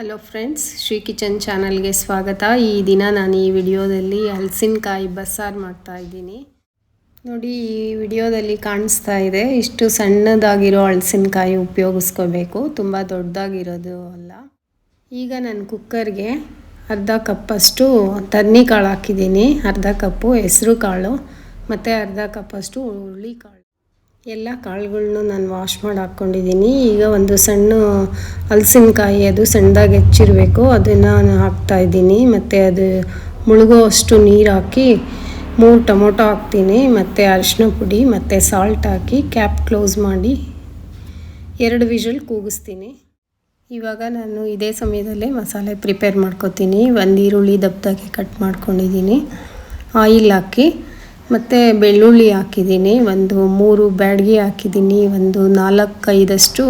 Hello friends Shri kitchen ಚಾನಲ್ಗೆ ಸ್ವಾಗತ. ಈ ದಿನ ನಾನು ಈ ವಿಡಿಯೋದಲ್ಲಿ ಹಲಸಿನಕಾಯಿ ಬಸ್ಸಾರು ಮಾಡ್ತಾ ಇದ್ದೀನಿ. ನೋಡಿ, ಈ ವಿಡಿಯೋದಲ್ಲಿ ಕಾಣಿಸ್ತಾ ಇದೆ, ಇಷ್ಟು ಸಣ್ಣದಾಗಿರೋ ಹಲಸಿನಕಾಯಿ ಉಪಯೋಗಿಸ್ಕೋಬೇಕು. ತುಂಬ ದೊಡ್ಡದಾಗಿರೋದು ಅಲ್ಲ. ಈಗ ನಾನು ಕುಕ್ಕರ್ಗೆ ಅರ್ಧ ಕಪ್ಪಷ್ಟು ತರ್ನಿಕಾಳು ಹಾಕಿದ್ದೀನಿ. ಅರ್ಧ ಕಪ್ಪು ಹೆಸರು ಕಾಳು, ಮತ್ತು ಅರ್ಧ ಕಪ್ಪಷ್ಟು ಹುರುಳಿಕಾಳು ಎಲ್ಲ ಕಾಳುಗಳ್ನು ನಾನು ವಾಶ್ ಮಾಡಿ ಹಾಕ್ಕೊಂಡಿದ್ದೀನಿ ಈಗ ಒಂದು ಸಣ್ಣ ಹಲಸಿನಕಾಯಿ ಅದು ಸಣ್ಣದಾಗಿ ಹೆಚ್ಚಿರಬೇಕು. ಅದನ್ನು ನಾನು ಹಾಕ್ತಾಯಿದ್ದೀನಿ ಮತ್ತು ಅದು ಮುಳುಗೋ ಅಷ್ಟು ನೀರು ಹಾಕಿ ಮೂರು ಟೊಮೊಟೊ ಹಾಕ್ತೀನಿ. ಮತ್ತು ಅರಿಶಿನ ಪುಡಿ, ಮತ್ತು ಸಾಲ್ಟ್ ಹಾಕಿ ಕ್ಯಾಪ್ ಕ್ಲೋಸ್ ಮಾಡಿ ಎರಡು ವಿಷಲ್ ಕೂಗಿಸ್ತೀನಿ. ಇವಾಗ ನಾನು ಇದೇ ಸಮಯದಲ್ಲೇ ಮಸಾಲೆ ಪ್ರಿಪೇರ್ ಮಾಡ್ಕೊತೀನಿ. ಒಂದು ಈರುಳ್ಳಿ ದಪ್ಪದಾಗಿ ಕಟ್ ಮಾಡ್ಕೊಂಡಿದ್ದೀನಿ ಆಯಿಲ್ ಹಾಕಿ ಮತ್ತು ಬೆಳ್ಳುಳ್ಳಿ ಹಾಕಿದ್ದೀನಿ, ಒಂದು ಮೂರು ಬ್ಯಾಡ್ಗೆ ಹಾಕಿದ್ದೀನಿ, ಒಂದು ನಾಲ್ಕೈದಷ್ಟು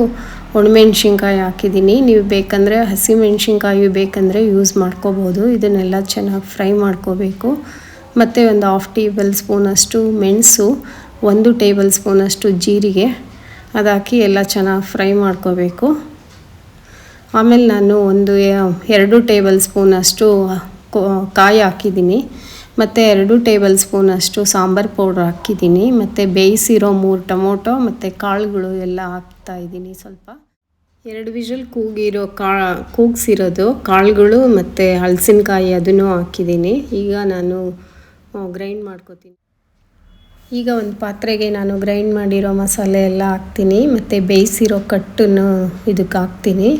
ಒಣಮೆಣ್ಸಿನ್ಕಾಯಿ ಹಾಕಿದ್ದೀನಿ. ನೀವು ಬೇಕಂದರೆ ಹಸಿಮೆಣ್ಸಿನ್ಕಾಯಿ ಬೇಕಂದರೆ ಯೂಸ್ ಮಾಡ್ಕೋಬೋದು. ಇದನ್ನೆಲ್ಲ ಚೆನ್ನಾಗಿ ಫ್ರೈ ಮಾಡ್ಕೋಬೇಕು. ಮತ್ತು ಒಂದು ಹಾಫ್ ಟೇಬಲ್ ಸ್ಪೂನಷ್ಟು ಮೆಣಸು, ಒಂದು ಟೇಬಲ್ ಸ್ಪೂನಷ್ಟು ಜೀರಿಗೆ ಅದು ಹಾಕಿ ಎಲ್ಲ ಚೆನ್ನಾಗಿ ಫ್ರೈ ಮಾಡ್ಕೋಬೇಕು. ಆಮೇಲೆ ನಾನು ಒಂದು, ಎರಡು ಟೇಬಲ್ ಸ್ಪೂನಷ್ಟು ಕಾಯಿ ಹಾಕಿದ್ದೀನಿ. ಮತ್ತು ಎರಡು ಟೇಬಲ್ ಸ್ಪೂನಷ್ಟು ಸಾಂಬಾರು ಪೌಡ್ರ್ ಹಾಕಿದ್ದೀನಿ. ಮತ್ತು ಬೇಯಿಸಿರೋ ಮೂರು ಟೊಮೊಟೊ, ಮತ್ತು ಕಾಳುಗಳು ಎಲ್ಲ ಹಾಕ್ತಾ ಇದ್ದೀನಿ ಸ್ವಲ್ಪ. ಎರಡು ವಿಷಲ್ ಕೂಗಿರೋ ಕಾ, ಕೂಗಿಸಿರೋದು ಕಾಳುಗಳು ಮತ್ತು ಹಲಸಿನಕಾಯಿ ಅದನ್ನು ಹಾಕಿದ್ದೀನಿ. ಈಗ ನಾನು ಗ್ರೈಂಡ್ ಮಾಡ್ಕೋತೀನಿ. ಈಗ ಒಂದು ಪಾತ್ರೆಗೆ ನಾನು ಗ್ರೈಂಡ್ ಮಾಡಿರೋ ಮಸಾಲೆ ಎಲ್ಲ ಹಾಕ್ತೀನಿ. ಮತ್ತು ಬೇಯಿಸಿರೋ ಕಟ್ಟನ್ನು ಇದಕ್ಕೆ ಹಾಕ್ತೀನಿ.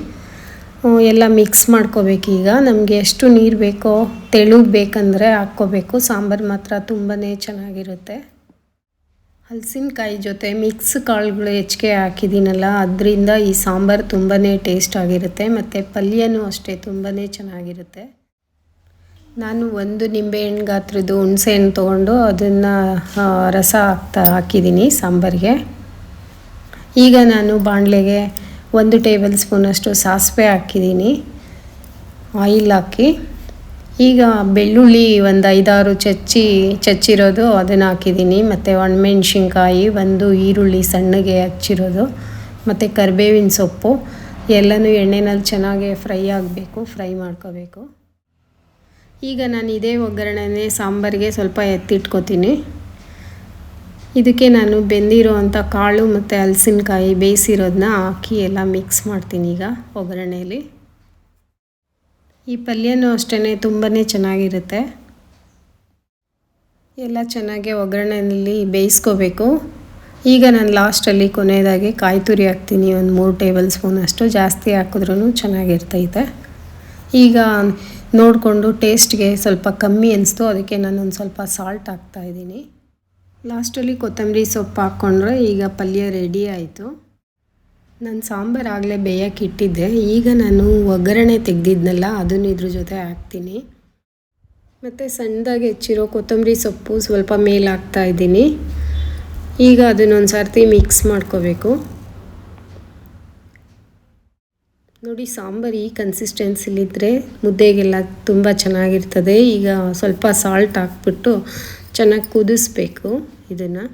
ಎಲ್ಲ ಮಿಕ್ಸ್ ಮಾಡ್ಕೋಬೇಕು ಈಗ. ನಮಗೆ ಎಷ್ಟು ನೀರು ಬೇಕೋ ತೆಳುಗೆ ಬೇಕಂದರೆ ಹಾಕ್ಕೋಬೇಕು. ಸಾಂಬಾರು ಮಾತ್ರ ತುಂಬಾ ಚೆನ್ನಾಗಿರುತ್ತೆ. ಹಲಸಿನಕಾಯಿ ಜೊತೆ ಮಿಕ್ಸ್ ಕಾಳುಗಳು ಹೆಚ್ಚಿಗೆ ಹಾಕಿದ್ದೀನಲ್ಲ, ಅದರಿಂದ ಈ ಸಾಂಬಾರು ತುಂಬಾ ಟೇಸ್ಟ್ ಆಗಿರುತ್ತೆ. ಮತ್ತು ಪಲ್ಯನೂ ಅಷ್ಟೇ ತುಂಬಾ ಚೆನ್ನಾಗಿರುತ್ತೆ. ನಾನು ಒಂದು ನಿಂಬೆಹಣ್ಣು ಗಾತ್ರದ್ದು ಹುಣಸೆಹಣ್ಣು ತೊಗೊಂಡು ಅದನ್ನು ರಸ ಹಾಕ್ತಾ ಹಾಕಿದ್ದೀನಿ ಸಾಂಬಾರಿಗೆ. ಈಗ ನಾನು ಬಾಣಲೆಗೆ ಒಂದು ಟೇಬಲ್ ಸ್ಪೂನಷ್ಟು ಸಾಸಿವೆ ಹಾಕಿದ್ದೀನಿ. ಆಯಿಲ್ ಹಾಕಿ. ಈಗ ಬೆಳ್ಳುಳ್ಳಿ ಒಂದು ಐದಾರು ಚಚ್ಚಿ, ಚಚ್ಚಿರೋದು ಅದನ್ನು ಹಾಕಿದ್ದೀನಿ. ಮತ್ತು ಒಣಮೆಣ್ಸಿನ್ಕಾಯಿ, ಒಂದು ಈರುಳ್ಳಿ ಸಣ್ಣಗೆ ಹಚ್ಚಿರೋದು. ಮತ್ತು ಕರಿಬೇವಿನ ಸೊಪ್ಪು. ಎಲ್ಲನೂ ಎಣ್ಣೆನಲ್ಲಿ ಚೆನ್ನಾಗಿ ಫ್ರೈ ಆಗಬೇಕು, ಫ್ರೈ ಮಾಡ್ಕೋಬೇಕು. ಈಗ ನಾನು ಇದೇ ಒಗ್ಗರಣೆನೇ ಸಾಂಬಾರಿಗೆ ಸ್ವಲ್ಪ ಎತ್ತಿಟ್ಕೋತೀನಿ. ಇದಕ್ಕೆ ನಾನು ಬೆಂದಿರೋ ಕಾಳು ಮತ್ತು ಹಲಸಿನಕಾಯಿ ಬೇಯಿಸಿರೋದನ್ನ ಹಾಕಿ ಎಲ್ಲ ಮಿಕ್ಸ್ ಮಾಡ್ತೀನಿ ಈಗ ಒಗ್ಗರಣೆಯಲ್ಲಿ ಈ ಪಲ್ಯನೂ ಅಷ್ಟೇ ತುಂಬಾ ಚೆನ್ನಾಗಿರುತ್ತೆ. ಎಲ್ಲ ಚೆನ್ನಾಗಿ ಒಗ್ಗರಣೆಯಲ್ಲಿ ಬೇಯಿಸ್ಕೋಬೇಕು. ಈಗ ನಾನು ಲಾಸ್ಟಲ್ಲಿ ಕೊನೆಯದಾಗಿ ಕಾಯಿ ತುರಿ ಹಾಕ್ತೀನಿ. ಒಂದು ಮೂರು ಟೇಬಲ್ ಸ್ಪೂನ್ ಅಷ್ಟು ಜಾಸ್ತಿ ಹಾಕಿದ್ರೂ ಚೆನ್ನಾಗಿರ್ತೈತೆ. ಈಗ ನೋಡಿಕೊಂಡು ಟೇಸ್ಟ್ಗೆ ಸ್ವಲ್ಪ ಕಮ್ಮಿ ಅನಿಸ್ತು. ಅದಕ್ಕೆ ನಾನೊಂದು ಸ್ವಲ್ಪ ಸಾಲ್ಟ್ ಹಾಕ್ತಾಯಿದ್ದೀನಿ ಲಾಸ್ಟಲ್ಲಿ ಕೊತ್ತಂಬರಿ ಸೊಪ್ಪು ಹಾಕ್ಕೊಂಡ್ರೆ ಈಗ ಪಲ್ಯ ರೆಡಿ ಆಯಿತು. ನಾನು ಸಾಂಬಾರು ಆಗಲೇ ಬೇಯಕ್ಕೆ ಇಟ್ಟಿದ್ದೆ. ಈಗ ನಾನು ಒಗ್ಗರಣೆ ತೆಗೆದಿದ್ನಲ್ಲ, ಅದನ್ನು ಇದ್ರ ಜೊತೆ ಹಾಕ್ತೀನಿ. ಮತ್ತು ಸಣ್ಣದಾಗಿ ಹೆಚ್ಚಿರೋ ಕೊತ್ತಂಬರಿ ಸೊಪ್ಪು ಸ್ವಲ್ಪ ಮೇಲೆ ಹಾಕ್ತಾ ಇದ್ದೀನಿ. ಈಗ ಅದನ್ನೊಂದು ಸರ್ತಿ ಮಿಕ್ಸ್ ಮಾಡ್ಕೋಬೇಕು. ನೋಡಿ, ಸಾಂಬಾರು ಈ ಕನ್ಸಿಸ್ಟೆನ್ಸಿಲಿದ್ದರೆ ಮುದ್ದೆಗೆಲ್ಲ ತುಂಬ ಚೆನ್ನಾಗಿರ್ತದೆ. ಈಗ ಸ್ವಲ್ಪ ಸಾಲ್ಟ್ ಹಾಕ್ಬಿಟ್ಟು ಚೆನ್ನಾಗಿ ಕುದಿಸ್ಬೇಕು. ಇದನ್ನು.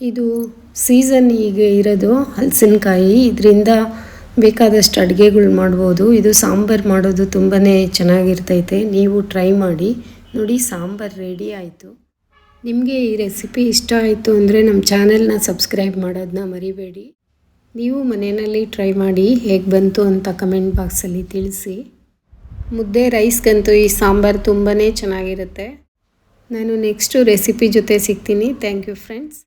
ಇದು ಸೀಸನ್ ಈಗ ಇರೋದು, ಹಲಸಿನಕಾಯಿ. ಇದರಿಂದ ಬೇಕಾದಷ್ಟು ಅಡುಗೆಗಳು ಮಾಡ್ಬೋದು. ಇದು ಸಾಂಬಾರು ಮಾಡೋದು ತುಂಬಾ ಚೆನ್ನಾಗಿರ್ತೈತೆ. ನೀವು ಟ್ರೈ ಮಾಡಿ. ನೋಡಿ, ಸಾಂಬಾರು ರೆಡಿ ಆಯಿತು. ನಿಮಗೆ ಈ ರೆಸಿಪಿ ಇಷ್ಟ ಆಯಿತು ಅಂದರೆ ನಮ್ಮ ಚಾನೆಲ್ನ ಸಬ್ಸ್ಕ್ರೈಬ್ ಮಾಡೋದನ್ನ ಮರಿಬೇಡಿ. ನೀವು ಮನೆಯಲ್ಲಿ ಟ್ರೈ ಮಾಡಿ ಹೇಗೆ ಬಂತು ಅಂತ ಕಮೆಂಟ್ ಬಾಕ್ಸಲ್ಲಿ ತಿಳಿಸಿ. ಮುದ್ದೆ ರೈಸ್ಗಂತೂ ಈ ಸಾಂಬಾರು ತುಂಬಾ ಚೆನ್ನಾಗಿರುತ್ತೆ. ನಾನು ನೆಕ್ಸ್ಟು ರೆಸಿಪಿ ಜೊತೆ ಸಿಗ್ತೀನಿ. Thank you friends